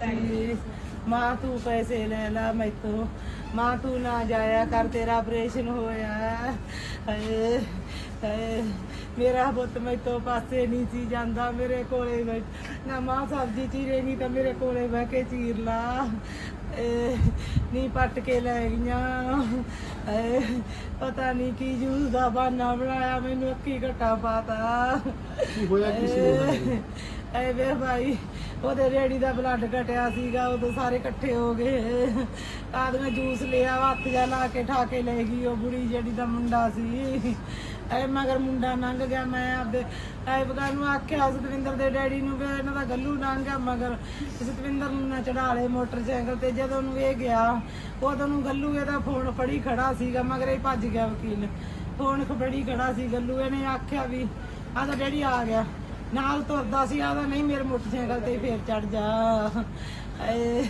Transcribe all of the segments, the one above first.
ਜੀ ਮਾਂ ਤੂੰ ਪੈਸੇ ਲੈ ਲੈ ਮੈਥੋਂ ਮਾਂ ਤੂੰ ਨਾ ਜਾਇਆ ਕਰ ਤੇਰਾ ਆਪਰੇਸ਼ਨ ਹੋਇਆ ਹਾਏ ਹਾਏ ਮੇਰਾ ਪੁੱਤ ਮੈਥੋਂ ਪਾਸੇ ਨਹੀਂ ਸੀ ਜਾਂਦਾ ਮੇਰੇ ਕੋਲੇ ਬੈਠ ਨਾ ਮਾਂ ਸਬਜ਼ੀ ਚੀਰੇ ਨਹੀਂ ਤਾਂ ਮੇਰੇ ਕੋਲੇ ਬਹਿ ਕੇ ਚੀਰ ਲਾ ਏ, ਨੀ ਪੱਟ ਕੇ ਲੈ ਗਈਆਂ ਏ, ਪਤਾ ਨਹੀਂ ਕੀ ਜੂਸ ਦਾ ਬਹਾਨਾ ਬਣਾਇਆ ਮੈਨੂੰ ਅੱਖੀ ਘਟਾ ਪਾਤਾ ਕੀ ਹੋਇਆ ਕੀ ਸੀ ਉਹਨਾਂ ਨੂੰ? ਐ ਵੇ ਭਾਈ, ਉਹਦੇ ਰੇੜੀ ਦਾ ਬਲੱਡ ਘਟਿਆ ਸੀਗਾ ਉਦੋਂ ਸਾਰੇ ਇਕੱਠੇ ਹੋ ਗਏ। ਆਦਮੀ ਜੂਸ ਲਿਆ ਹੱਥ ਜਾ ਲਾ ਕੇ ਠਾ ਕੇ ਲੈ ਗਈ, ਉਹ ਬੁੜੀ ਜਿਹੜੀ ਦਾ ਮੁੰਡਾ ਸੀ। ਐ ਮਗਰ ਮੁੰਡਾ ਲੰਘ ਗਿਆ, ਮੈਂ ਆਪਦੇ, ਐ ਬਗਾ ਨੂੰ ਆਖਿਆ, ਸਤਵਿੰਦਰ ਦੇ ਡੈਡੀ ਨੂੰ ਵੀ ਇਹਨਾਂ ਦਾ ਗੱਲੂ ਲੰਘ ਗਿਆ, ਮਗਰ ਸਤਵਿੰਦਰ ਨੂੰ ਨਾ ਚੜਾ ਲਏ ਮੋਟਰਸਾਈਕਲ ਤੇ, ਜਦੋਂ ਨੂੰ ਇਹ ਗਿਆ ਉਦੋਂ ਨੂੰ ਗੱਲੂ ਇਹਦਾ ਫੋਨ ਫੜੀ ਖੜਾ ਸੀਗਾ, ਮਗਰ ਇਹ ਭੱਜ ਗਿਆ ਵਕੀਲ। ਫੋਨ ਫੜੀ ਖੜਾ ਸੀ, ਗੱਲੂ ਇਹਨੇ ਆਖਿਆ ਵੀ ਆਦਾ ਡੈਡੀ ਆ ਗਿਆ। ਨਾਲ ਤੁਰਦਾ ਸੀ ਆਦਾ ਨਹੀਂ ਮੇਰੇ ਮੋਟਰਸਾਈਕਲ ਤੇ ਫੇਰ ਚੜ ਜਾ। ਏ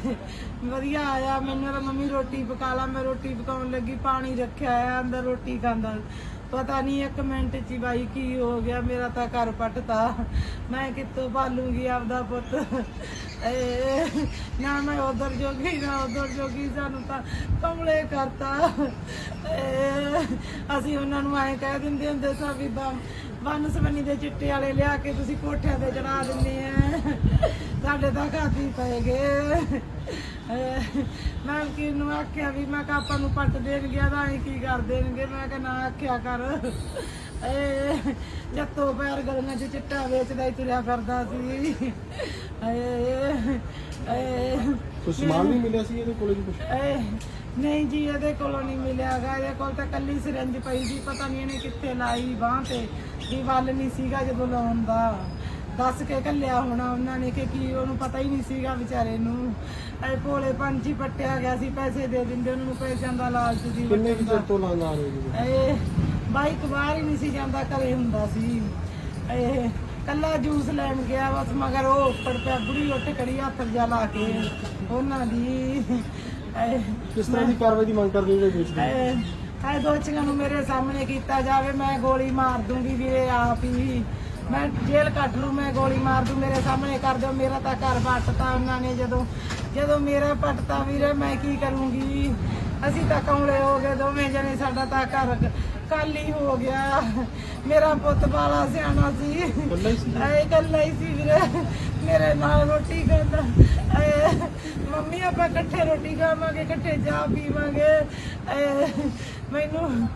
ਵਧੀਆ ਆਇਆ ਮੈਨੂੰ ਤਾਂ ਮੰਮੀ ਰੋਟੀ ਪਕਾ ਲਾ, ਮੈਂ ਰੋਟੀ ਪਕਾਉਣ ਲੱਗੀ, ਪਾਣੀ ਰੱਖਿਆ ਆ, ਅੰਦਰ ਰੋਟੀ ਖਾਂਦਾ। ਪਤਾ ਨਹੀਂ ਇੱਕ ਮਿੰਟ ਚ ਹੀ ਬਾਈ ਕੀ ਹੋ ਗਿਆ, ਮੇਰਾ ਤਾਂ ਘਰ ਪੱਟਤਾ। ਮੈਂ ਕਿੱਥੋਂ ਭਾਲੂਗੀ ਆਪਦਾ ਪੁੱਤ? ਏ ਨਾ ਮੈਂ ਉਧਰ ਜੋਗੀ, ਨਾ ਉਧਰ ਜੋਗੀ, ਸਾਨੂੰ ਤਾਂ ਕਮਲੇ ਕਰਤਾ। ਏ ਅਸੀਂ ਉਹਨਾਂ ਨੂੰ ਐਂ ਕਹਿ ਦਿੰਦੇ ਹੁੰਦੇ ਸਾਂ ਵੀ ਬੰਨ ਸਵੰਨੀ ਦੇ ਚਿੱਟੇ ਵਾਲੇ ਲਿਆ ਕੇ ਤੁਸੀਂ ਕੋਠਿਆਂ ਤੇ ਚੜਾ ਦਿੰਦੇ ਆ। ਸਾਡੇ ਤਾਂ ਖਾਤੀ ਪਏ ਗਏ। ਅਹ ਮੈਂ ਕਿ ਨੂੰ ਆਖਿਆ ਵੀ ਮੈਂ ਕਿਹਾ ਆਪਾਂ ਨੂੰ ਪੱਟ ਦੇਣਗੇ ਤਾਂ ਅਸੀਂ ਕੀ ਕਰ ਦੇਣਗੇ? ਮੈਂ ਕਿਹਾ ਨਾ ਆਖਿਆ ਕਰ। ਏ ਜੱਤੋ ਪੈਰ ਗਲੀਆਂ 'ਚ ਚਿੱਟਾ ਵੇਚਦਾ ਹੀ ਤੁਰਿਆ ਫਿਰਦਾ ਸੀ। ਏ ਏ ਕੋਈ ਸਮਾਨ ਨਹੀਂ ਮਿਲਿਆ ਸੀ ਇਹਦੇ ਕੋਲੇ ਕੁਝ ਏ ਨਹੀਂ ਜੀ ਇਹਦੇ ਕੋਲੋਂ ਨਹੀਂ ਮਿਲਿਆਗਾ ਇਹਦੇ ਕੋਲ ਤਾਂ ਕੱਲੀ ਸਿਰੰਜ ਪਈ ਸੀ ਪਤਾ ਨਹੀਂ ਇਹਨੇ ਕਿੱਥੇ ਲਾਈ ਬਾਹ ਤੇ। ਕੀ ਵੱਲ ਨਹੀਂ ਸੀਗਾ ਜਦੋਂ ਲਾਉਣ ਦਾ। ਦੱਸ ਕੇ ਕੱਲਿਆ ਹੋਣਾ ਉਹਨਾਂ ਨੇ ਕਿ ਕੀ ਉਹਨੂੰ ਪਤਾ ਹੀ ਨਹੀਂ ਸੀਗਾ ਵਿਚਾਰੇ ਨੂੰ। ਐ ਭੋਲੇ ਪੰਛੀ ਪੱਟਿਆ ਗਿਆ ਸੀ ਪੈਸੇ ਦੇ ਦਿੰਦੇ ਉਹਨਾਂ ਨੂੰ ਪੈਸਿਆਂ ਦਾ ਲਾਲਚ ਸੀ ਕਿੰਨੇ ਕੁ ਚਿਰ ਤੋਂ ਲੰਘ ਆ ਰਹੇ ਜੀ ਇਹ ਬਾਈਕ ਬਾਹਰ ਹੀ ਨਹੀਂ ਸੀ ਜਾਂਦਾ ਘਰੇ ਹੁੰਦਾ ਸੀ। ਇਹ ਕੱਲਾ ਜੂਸ ਲੈਣ ਗਿਆ ਬਸ ਮਗਰ ਉਹ ਉੱਪਰ ਪਿਆ ਬੁੜੀ ਉੱਠ ਖੜੀ ਹੱਥ ਜਾ ਲਾ ਕੇ ਉਹਨਾਂ ਦੀ। ਕਿਸ ਤਰ੍ਹਾਂ ਦੀ ਕਾਰਵਾਈ ਦੀ ਮੰਗ ਕਰਦੇ ਹੋ ਜਿਹੜੇ ਇਹ ਇਹ ਦੋਚੀਆਂ ਨੂੰ ਮੇਰੇ ਸਾਹਮਣੇ ਕੀਤਾ ਜਾਵੇ ਮੈਂ ਗੋਲੀ ਮਾਰ ਦੂੰਗੀ ਵੀਰੇ ਆਪ ਹੀ। ਮੈਂ ਜੇਲ੍ਹ ਕੱਟ ਲੂ ਮੈਂ ਗੋਲੀ ਮਾਰ ਦੂੰ ਮੇਰੇ ਸਾਹਮਣੇ ਕਰ ਦਿਓ। ਮੇਰਾ ਤਾਂ ਘਰ ਪੱਟਤਾ ਉਹਨਾਂ ਨੇ ਜਦੋਂ ਜਦੋਂ ਮੇਰਾ ਪੱਟਤਾ ਵੀਰੇ ਮੈਂ ਕੀ ਕਰੂੰਗੀ? ਅਸੀਂ ਤਾਂ ਕੌਲੇ ਹੋ ਗਏ ਦੋਵੇਂ ਜਣੇ ਸਾਡਾ ਤਾਂ ਘਰ ਕੱਲ ਹੀ ਗਿਆ। ਮੇਰਾ ਪੁੱਤ ਬਾਲਾ ਸਿਆਣਾ ਸੀ। ਇਕੱਲਾ ਹੀ ਸੀ? ਐ ਇਕੱਲਾ ਹੀ ਸੀ ਵੀਰੇ। ਮੇਰੇ ਨਾਲ ਰੋਟੀ ਖਾਂਦਾ। ਐ ਮੰਮੀ, ਆਪਾਂ ਇਕੱਠੇ ਰੋਟੀ ਖਾਵਾਂਗੇ, ਇਕੱਠੇ ਚਾਹ ਪੀਵਾਂਗੇ। ਐ ਮੈਨੂੰ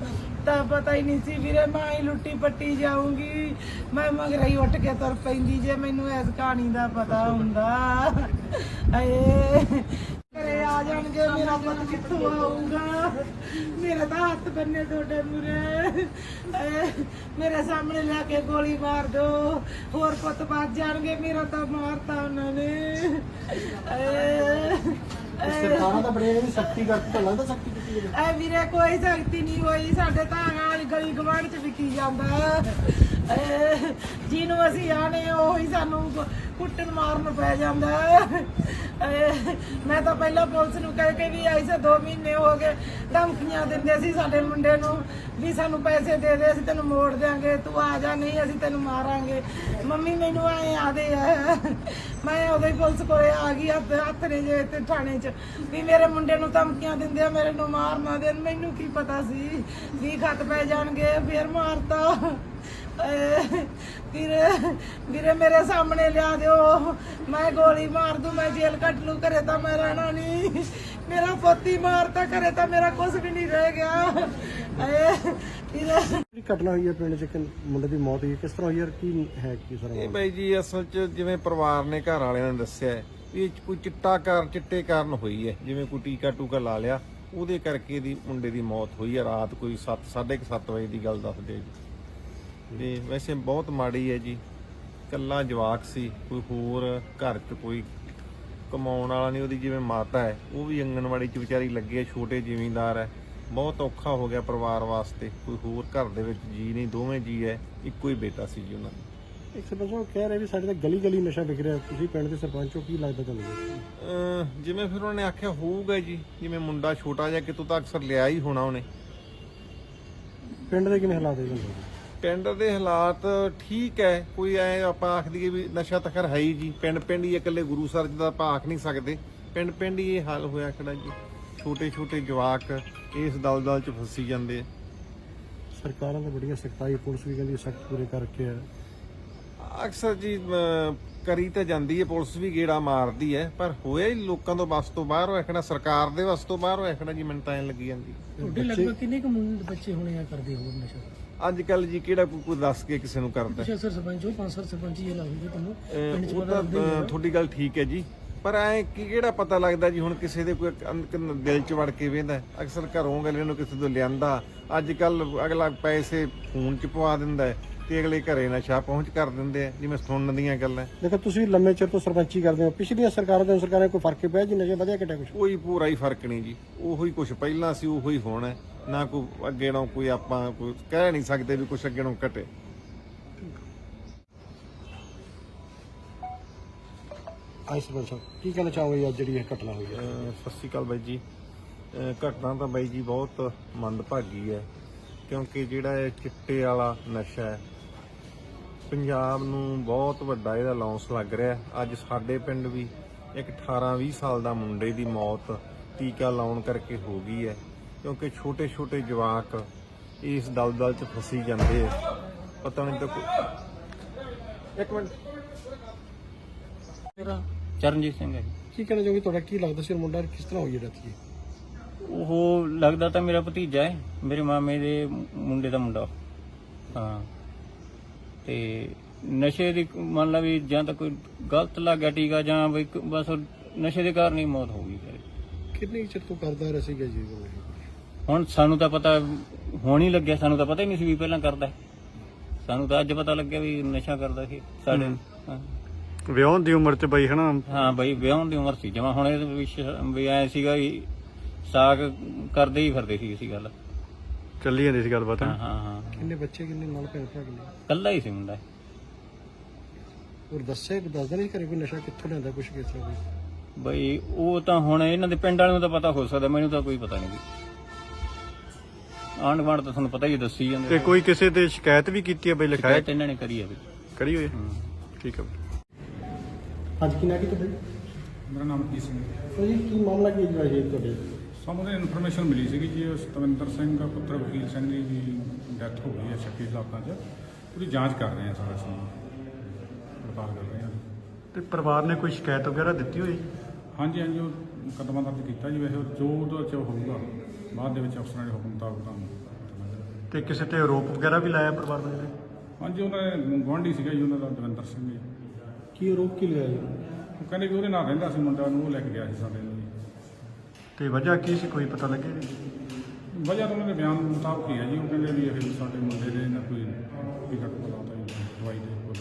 ਤਾਂ ਪਤਾ ਹੀ ਨਹੀਂ ਸੀ ਵੀਰੇ, ਮੈਂ ਹੀ ਲੁੱਟੀ ਪੱਟੀ ਜਾਊਂਗੀ। ਮੈਂ ਮਗਰ ਹੀ ਉੱਠ ਕੇ ਤੁਰ ਪੈਂਦੀ ਜੇ, ਮੈਨੂੰ ਇਸ ਕਹਾਣੀ ਦਾ ਪਤਾ ਹੁੰਦਾ। ਏ ਜਾਣਗੇ ਮੇਰਾ ਪੁੱਤ ਕਿੱਥੋਂ ਆਊਗਾ? ਮੇਰਾ ਤਾਂ ਹੱਥ ਬੰਨੇ ਤੁਹਾਡੇ ਮੂਰੇ ਮੇਰੇ ਸਾਹਮਣੇ ਲਿਆ ਕੇ ਗੋਲੀ ਮਾਰ ਦੋ। ਹੋਰ ਪੁੱਤ ਵੱਜ ਜਾਣਗੇ ਮੇਰਾ ਤਾਂ ਮਾਰਤਾ ਉਹਨਾਂ ਨੇ। ਸਰਕਾਰਾਂ ਦਾ ਬੜੇ ਸਖਤੀ ਕਰਤੀ ਤਾਂ ਲੱਗਦਾ ਸਖਤੀ ਕੀਤੀ ਹੈ ਐ ਵੀਰੇ ਕੋਈ ਸ਼ਕਤੀ ਨਹੀਂ ਹੋਈ। ਸਾਡੇ ਤਾਂ ਨਾਲ ਗਲੀ ਗਵਾਂਢ ਚ ਵਿਕੀ ਜਾਂਦਾ। ਜਿਹਨੂੰ ਅਸੀਂ ਆਨੇ ਉਹੀ ਸਾਨੂੰ ਕੁੱਟਣ ਮਾਰਨ ਪੈ ਜਾਂਦਾ। ਮੈਂ ਤਾਂ ਪਹਿਲਾਂ ਪੁਲਿਸ ਨੂੰ ਕਹਿ ਕੇ ਵੀ ਆਈ ਸੀ 2 ਮਹੀਨੇ ਹੋ ਗਏ, ਧਮਕੀਆਂ ਦਿੰਦੇ ਸੀ ਸਾਡੇ ਮੁੰਡੇ ਨੂੰ ਵੀ ਸਾਨੂੰ ਪੈਸੇ ਦੇ ਦੇ, ਅਸੀਂ ਤੈਨੂੰ ਮੋੜ ਦਿਆਂਗੇ, ਤੂੰ ਆ ਜਾ, ਨਹੀਂ ਅਸੀਂ ਤੈਨੂੰ ਮਾਰਾਂਗੇ। ਮੰਮੀ ਮੈਨੂੰ ਆਏ ਆਦੇ ਆ, ਮੈਂ ਉਹਦੇ ਪੁਲਿਸ ਕੋਲੇ ਆ ਗਈ, ਹੱਥ ਹੱਥ ਨੇ ਜੇ ਤੇ ਥਾਣੇ 'ਚ ਵੀ ਮੇਰੇ ਮੁੰਡੇ ਨੂੰ ਧਮਕੀਆਂ ਦਿੰਦੇ ਆ, ਮੇਰੇ ਨੂੰ ਮਾਰ ਨਾ ਦੇਣ, ਮੈਨੂੰ ਕੀ ਪਤਾ ਸੀ ਵੀ ਖੱਤ ਪੈ ਜਾਣਗੇ, ਫੇਰ ਮਾਰਤਾ। ਵੀਰੇ ਵੀਰੇ ਮੇਰੇ ਸਾਹਮਣੇ ਲਿਆ ਦਿਓ। ਮੈਂ ਗੋਲੀ ਮਾਰ ਦੂੰ ਮੈਂ ਜੇਲ੍ਹ ਕੱਟ ਲੂ ਘਰੇ ਤਾਂ ਮੈਂ ਰਹਿਣਾ ਨਹੀਂ। ਮੇਰਾ ਪੋਤੀ ਮਾਰਤਾ ਘਰੇ ਤਾਂ ਮੇਰਾ ਕੁਝ ਵੀ ਨਹੀਂ ਰਹਿ ਗਿਆ। ਏ ਵੀਰੇ। ਜਿਹੜੀ ਘਟਨਾ ਹੋਈ ਹੈ ਪਿੰਡ 'ਚ? ਇੱਕ ਮੁੰਡੇ ਦੀ ਮੌਤ ਹੋਈ ਹੈ? ਕਿਸ ਤਰ੍ਹਾਂ ਹੋਈ ਹੈ ਕੀ ਹੈ ਕੀ ਸਾਰਾ ਇਹ ਬਾਈ ਜੀ ਅਸਲ 'ਚ ਜਿਵੇਂ ਪਰਿਵਾਰ ਨੇ ਘਰ ਵਾਲਿਆਂ ਨੇ ਦੱਸਿਆ ਹੈ ਵੀ ਇਹ 'ਚ ਕੋਈ ਚਿੱਟਾ ਕਾਰਨ ਚਿੱਟੇ ਕਾਰਨ ਹੋਈ ਹੈ। ਜਿਵੇਂ ਕੋਈ ਟੀਕਾ ਟੂਕਾ ਲਾ ਲਿਆ ਉਹਦੇ ਕਰਕੇ ਦੀ ਮੁੰਡੇ ਦੀ ਮੌਤ ਹੋਈ ਹੈ। ਰਾਤ ਕੋਈ 7 7:30 ਵਜੇ ਦੀ ਗੱਲ ਦੱਸਦੇ ਜੀ। ਤੇ ਵੈਸੇ ਬਹੁਤ ਮਾੜੀ ਹੈ ਜੀ। ਕੱਲਾ ਜਵਾਕ ਸੀ ਕੋਈ ਹੋਰ ਘਰ 'ਚ ਕੋਈ ਕਮਾਉਣ ਵਾਲਾ ਨਹੀਂ ਉਹਦੀ ਜਿਵੇਂ ਮਾਤਾ ਹੈ ਉਹ ਵੀ ਆਂਗਣਵਾੜੀ 'ਚ ਵਿਚਾਰੀ ਲੱਗੀ ਹੈ ਛੋਟੇ ਜ਼ਿਮੀਂਦਾਰ ਹੈ। ਬਹੁਤ ਔਖਾ ਹੋ ਗਿਆ ਪਰਿਵਾਰ ਵਾਸਤੇ ਕੋਈ ਹੋਰ ਘਰ ਦੇ ਵਿੱਚ ਜੀ ਨਹੀਂ ਦੋਵੇਂ ਜੀ ਹੈ ਇੱਕੋ ਹੀ ਬੇਟਾ ਸੀ ਜੀ ਉਹਨਾਂ ਦਾ। ਇੱਕ ਸਰਪੰਚ ਕਹਿ ਰਹੇ ਵੀ ਸਾਡੇ ਤਾਂ ਗਲੀ ਗਲੀ ਨਸ਼ਾ ਵਿਕ ਰਿਹਾ ਤੁਸੀਂ ਪਿੰਡ ਦੇ ਸਰਪੰਚ ਕੀ ਲੱਗਦਾ ਤੁਹਾਨੂੰ? ਜਿਵੇਂ ਫਿਰ ਉਹਨੇ ਆਖਿਆ ਹੋਊਗਾ ਜੀ ਜਿਵੇਂ ਮੁੰਡਾ ਛੋਟਾ ਜਿਹਾ ਕਿਤੋਂ ਤਾਂ ਅਕਸਰ ਲਿਆ ਹੀ ਹੋਣਾ ਉਹਨੇ। ਪਿੰਡ ਦੇ ਕਿਵੇਂ ਹਾਲਾਤ ਹੈ ਤੁਹਾਨੂੰ ਪਿੰਡ ਦੇ ਹਾਲਾਤ ਠੀਕ ਹੈ। ਕੋਈ ਐ ਆਪਾਂ ਆਖ ਦਈਏ ਵੀ ਨਸ਼ਾ ਤਾਂ ਖਰ ਹੈ ਹੀ ਜੀ। ਪਿੰਡ ਪਿੰਡ ਹੀ ਇਕੱਲੇ ਗੁਰੂ ਸਰ ਜੀ ਦਾ ਆਪਾਂ ਆਖ ਨਹੀਂ ਸਕਦੇ। ਪਿੰਡ ਪਿੰਡ ਹੀ ਇਹ ਹਾਲ ਹੋਇਆ ਖੜਾ ਜੀ। ਛੋਟੇ ਛੋਟੇ ਜਵਾਕ ਇਸ ਦਲਦਲ ਚ ਫਸੀ ਜਾਂਦੇ ਆ। ਸਰਕਾਰਾਂ ਦਾ ਬੜੀਆਂ ਸਖਤਾਈ ਪੁਲਿਸ ਵੀ ਕਹਿੰਦੀ ਸਖਤ ਪੂਰੇ ਕਰਕੇ ਅਕਸਰ ਜੀ ਅਮ, ਕਰੀ ਤਾਂ ਜਾਂਦੀ ਹੈ ਪੁਲਿਸ ਵੀ ਗੇੜਾ ਮਾਰਦੀ ਹੈ ਪਰ ਹੋਇਆ ਹੀ ਲੋਕਾਂ ਤੋਂ ਬਸ ਤੋਂ ਬਾਹਰ ਹੋਇਆ ਖੜਾ ਸਰਕਾਰ ਦੇ ਬਸ ਤੋਂ ਬਾਹਰ ਹੋਇਆ ਖੜਾ ਜੀ ਮੈਨੂੰ ਤਾਂ ਐਂ ਲੱਗੀ ਜਾਂਦੀ। ਤੁਹਾਡੇ ਲਗਭਗ ਕਿੰਨੇ ਕੁ ਮੁੰਡੇ ਬੱਚੇ ਹੋਣੇ ਆ ਕਰਦੇ ਹੋਰ ਨਸ਼ਾ? ਅੱਜ ਕੱਲ ਜੀ ਕਿਹੜਾ ਕੋਈ ਕੋਈ ਦੱਸ ਕੇ ਕਿਸੇ ਨੂੰ ਕਰਦਾ? ਤੁਸੀਂ ਅਕਸਰ ਸਰਪੰਚ ਹੋ ਪੰਜ ਸੱਤ ਸਰਪੰਚ ਹੀ ਲਾਉਂਗੇ ਤੁਹਾਨੂੰ। ਪਿੰਡ ਚ ਉਹ ਪਤਾ ਤਾਂ ਲੱਗਦਾ ਹੀ ਹੋਊਗਾ। ਤੁਹਾਡੀ ਗੱਲ ਠੀਕ ਹੈ ਜੀ। ਪਰ ਐ ਕੀ ਕਿਹੜਾ ਪਤਾ ਲੱਗਦਾ ਜੀ ਹੁਣ ਕਿਸੇ ਦੇ ਕੋਈ ਦਿਲ ਚ ਵੜ ਕੇ ਵੇਂਦਾ। ਅਕਸਰ ਘਰੋਂ ਅਗਲੇ ਨੂੰ ਕਿਸੇ ਤੋਂ ਲਿਆਂਦਾ। ਅੱਜ ਕੱਲ ਅਗਲਾ ਪੈਸੇ ਫੋਨ ਚ ਪਵਾ ਦਿੰਦਾ ਹੈ। ਤੇ ਅਗਲੇ ਘਰੇ ਨਸ਼ਾ ਪਹੁੰਚ ਕਰ ਦਿੰਦੇ ਆ ਜਿਵੇਂ ਸੁਣਨ ਦੀਆਂ ਗੱਲਾਂ। ਦੇਖੋ ਤੁਸੀਂ ਲੰਮੇ ਚਿਰ ਤੋਂ ਸਰਪੰਚੀ ਕਰਦੇ ਹੋ। ਪਿਛਲੀਆਂ ਸਰਕਾਰਾਂ ਦੇ ਸਰਕਾਰਾਂ ਕੋਈ ਫ਼ਰਕ ਪਿਆ ਜੀ? ਨਸ਼ੇ ਵਧਿਆ ਕਿਟਾ ਕੁਛ? ਕੋਈ ਪੂਰਾ ਹੀ ਫ਼ਰਕ ਨਹੀਂ ਜੀ। ਉਹੀ ਕੁਝ ਪਹਿਲਾਂ ਸੀ ਉਹੀ ਹੁਣ ਹੈ। ਨਾ ਕੋਈ ਅੱਗੇ ਨਾਲੋਂ ਕੋਈ ਆਪਾਂ ਕੋਈ ਕਹਿ ਨਹੀਂ ਸਕਦੇ ਵੀ ਕੁਝ ਅੱਗੇ ਨਾਲੋਂ ਘਟੇ। ਆਈ ਸਰਪੰਚ ਸਾਹਿਬ ਕੀ ਕਹਿਣਾ ਚਾਹੋਗੇ ਅੱਜ ਜਿਹੜੀ ਇਹ ਘਟਨਾ ਹੋਈ ਹੈ? ਅਹ ਸਤਿ ਸ਼੍ਰੀ ਅਕਾਲ ਬਾਈ ਜੀ। ਅਹ ਘਟਨਾ ਤਾਂ ਬਾਈ ਜੀ ਬਹੁਤ ਮੰਦਭਾਗੀ ਹੈ। ਕਿਉਂਕਿ ਜਿਹੜਾ ਇਹ ਚਿੱਟੇ ਵਾਲਾ ਨਸ਼ਾ ਹੈ ਪੰਜਾਬ ਨੂੰ ਬਹੁਤ ਵੱਡਾ ਇਹਦਾ ਲੌਂਸ ਲੱਗ ਰਿਹਾ। ਅੱਜ ਸਾਡੇ ਪਿੰਡ ਵੀ ਇੱਕ 18-20 ਸਾਲ ਦਾ ਮੁੰਡੇ ਦੀ ਮੌਤ ਟੀਕਾ ਲਾਉਣ ਕਰਕੇ ਹੋ ਗਈ ਹੈ ਕਿਉਂਕਿ ਛੋਟੇ-ਛੋਟੇ ਜਵਾਕ ਇਸ ਦਲਦਲ 'ਚ ਫਸੀ ਜਾਂਦੇ ਆ। ਪਤਾ ਨਹੀਂ ਤਾਂ ਇੱਕ ਮਿੰਟ। ਮੇਰਾ ਚਰਨਜੀਤ ਸਿੰਘ ਹੈ ਜੀ। ਕੀ ਕਹਿਣਾ ਚਾਹੋਗੇ? ਤੁਹਾਡਾ ਕੀ ਲੱਗਦਾ ਸੀ ਮੁੰਡਾ ਕਿਸ ਤਰ੍ਹਾਂ ਹੋਈ ਡੈਥ ਜੀ? ਉਹ ਲੱਗਦਾ ਤਾਂ ਮੇਰਾ ਭਤੀਜਾ ਹੈ ਮੇਰੇ ਮਾਮੇ ਦੇ ਮੁੰਡੇ ਦਾ ਮੁੰਡਾ। ਹਾਂ। ਤੇ ਨਸ਼ੇ ਦੀ ਮੰਨ ਲਾ ਵੀ ਜਾਂ ਤਾਂ ਕੋਈ ਗਲਤ ਲੱਗ ਗਿਆ ਟੀਕਾ ਜਾਂ ਵੀ ਬਸ ਉਹ ਨਸ਼ੇ ਦੇ ਕਾਰਨ ਹੀ ਮੌਤ ਹੋ ਗਈ ਵਿਚਾਰੇ। ਕਿੰਨੇ ਚਿਰ ਤੋਂ ਕਰਦਾ ਰਿਹਾ ਸੀਗਾ ਜੀ ਉਹ? ਹੁਣ ਸਾਨੂੰ ਤਾਂ ਪਤਾ ਹੁਣ ਹੀ ਲੱਗਿਆ ਸਾਨੂੰ ਤਾਂ ਪਤਾ ਹੀ ਨਹੀਂ ਸੀ ਵੀ ਪਹਿਲਾਂ ਕਰਦਾ ਹੈ। ਸਾਨੂੰ ਤਾਂ ਅੱਜ ਪਤਾ ਲੱਗਿਆ ਵੀ ਨਸ਼ਾ ਕਰਦਾ ਸੀ ਸਾਡੇ ਹਾਂ। ਵਿਆਹ ਦੀ ਉਮਰ ਚ ਬਈ ਹਨਾ ਹਾਂ ਬਈ ਵਿਆਹਣ ਦੀ ਉਮਰ ਸੀ ਜਮਾ ਹੁਣ ਇਹ ਵੀ ਐ ਸੀਗਾ ਵੀ ਸਾਗ ਕਰਦੇ ਹੀ ਫਿਰਦੇ ਸੀ ਇਸੀ ਗੱਲ ਚੱਲੀ ਜਾਂਦੀ ਸੀ ਗੱਲਬਾਤ ਹਾਂ? ਹਾਂ ਹਾਂ ਕਿੰਨੇ ਬੱਚੇ ਕਿੰਨੇ ਨਾਲ ਭੈਣ ਭਰਾ ਕਿੰਨੇ? ਕੱਲਾ ਹੀ ਸੀ ਮੁੰਡਾ। ਔਰ ਦੱਸਿਆ ਕਿ ਦੱਸਦਾ ਨਹੀਂ ਕਰੇ ਕੋਈ ਨਸ਼ਾ ਕਿੱਥੋਂ ਲੈਂਦਾ ਕੁਛ ਕਿਸ ਤਰ੍ਹਾਂ ਕੋਈ? ਬਈ ਉਹ ਤਾਂ ਹੁਣ ਇਹਨਾਂ ਦੇ ਪਿੰਡ ਵਾਲਿਆਂ ਨੂੰ ਤਾਂ ਪਤਾ ਹੋ ਸਕਦਾ ਮੈਨੂੰ ਤਾਂ ਕੋਈ ਪਤਾ ਨਹੀਂ ਆਂਢ ਗੁਆਂਢ ਤਾਂ ਤੁਹਾਨੂੰ ਪਤਾ ਹੀ ਹੈ, ਦੱਸੀ ਜਾਂਦੇ ਤੇ ਕੋਈ ਕਿਸੇ ਤੇ ਸ਼ਿਕਾਇਤ ਵੀ ਕੀਤੀ ਹੈ ਬਈ ਲਿਖਾਇਆ ਸ਼ਿਕਾਇਤ ਇਹਨਾਂ ਨੇ ਕਰੀ ਹੈ ਵੀ ਕਰੀ ਹੋਈ ਹੈ? ਠੀਕ ਹੈ ਅੱਜ ਕੀ ਨਾ ਕੀ ਤੁਹਾਡੇ ਮੇਰਾ ਨਾਮ ਕੀ ਸਿੰਘ ਹੈ। ਸੋ ਜੀ ਕੀ ਮਾਮਲਾ ਕੀ ਜਿਹੜਾ ਇਹ ਤੁਹਾਡੇ? ਸਾਨੂੰ ਇਹ ਇਨਫੋਰਮੇਸ਼ਨ ਮਿਲੀ ਸੀਗੀ ਜੀ ਉਹ ਸਤਵਿੰਦਰ ਸਿੰਘ ਦਾ ਪੁੱਤਰ ਵਕੀਲ ਸਿੰਘ ਦੀ ਵੀ ਡੈਥ ਹੋ ਗਈ ਹੈ ਸ਼ੱਕੀ ਹਾਲਾਤਾਂ 'ਚ। ਉਹਦੀ ਜਾਂਚ ਕਰ ਰਹੇ ਹਾਂ ਸਾਰਾ ਅਸੀਂ। ਪੜਤਾਲ ਕਰ ਰਹੇ ਹਾਂ। ਤੇ ਪਰਿਵਾਰ ਨੇ ਕੋਈ ਸ਼ਿਕਾਇਤ ਵਗੈਰਾ ਦਿੱਤੀ ਹੋਈ? ਹਾਂਜੀ ਹਾਂਜੀ ਉਹ ਮੁਕੱਦਮਾ ਦਰਜ ਕੀਤਾ ਜੀ। ਵੈਸੇ ਜੋ ਉਹਦੇ 'ਚ ਹੋਊਗਾ। ਬਾਅਦ ਦੇ ਵਿੱਚ ਅਫਸਰਾਂ ਦੇ ਹੁਕਮ ਮੁਤਾਬਕ ਤੁਹਾਨੂੰ ਤੇ ਕਿਸੇ ਤੇ ਆਰੋਪ ਵਗੈਰਾ ਵੀ ਲਾਇਆ ਪਰਿਵਾਰ ਵਾਲੇ ਨੇ? ਹਾਂਜੀ ਉਹਨਾਂ ਦੇ ਗੁਆਂਢੀ ਸੀਗਾ ਜੀ ਉਹਨਾਂ ਦਾ ਦਵਿੰਦਰ ਸਿੰਘ ਜੀ। ਕੀ ਰੋਕ ਕੀ ਲਿਆ ਜੀ? ਉਹ ਕਹਿੰਦੇ ਵੀ ਉਹਦੇ ਨਾਲ ਰਹਿੰਦਾ ਸੀ ਮੁੰਡਾ ਨੂੰ ਉਹ ਲੈ ਕੇ ਗਿਆ ਸੀ ਸਾਡੇ ਨੂੰ ਤੇ ਵਜ੍ਹਾ ਕੀ ਸੀ? ਕੋਈ ਪਤਾ ਲੱਗੇ ਵਜ੍ਹਾ ਤਾਂ ਉਹਨਾਂ ਦੇ ਬਿਆਨ ਮੁਤਾਬਕ ਹੀ ਹੈ ਜੀ। ਉਹ ਕਹਿੰਦੇ ਵੀ ਇਹ ਸਾਡੇ ਮੁੰਡੇ ਦੇ ਨਾ ਕੋਈ ਟਿਕਟ ਪਲਾਤਾ ਦਵਾਈ ਦੇ ਕੋਲ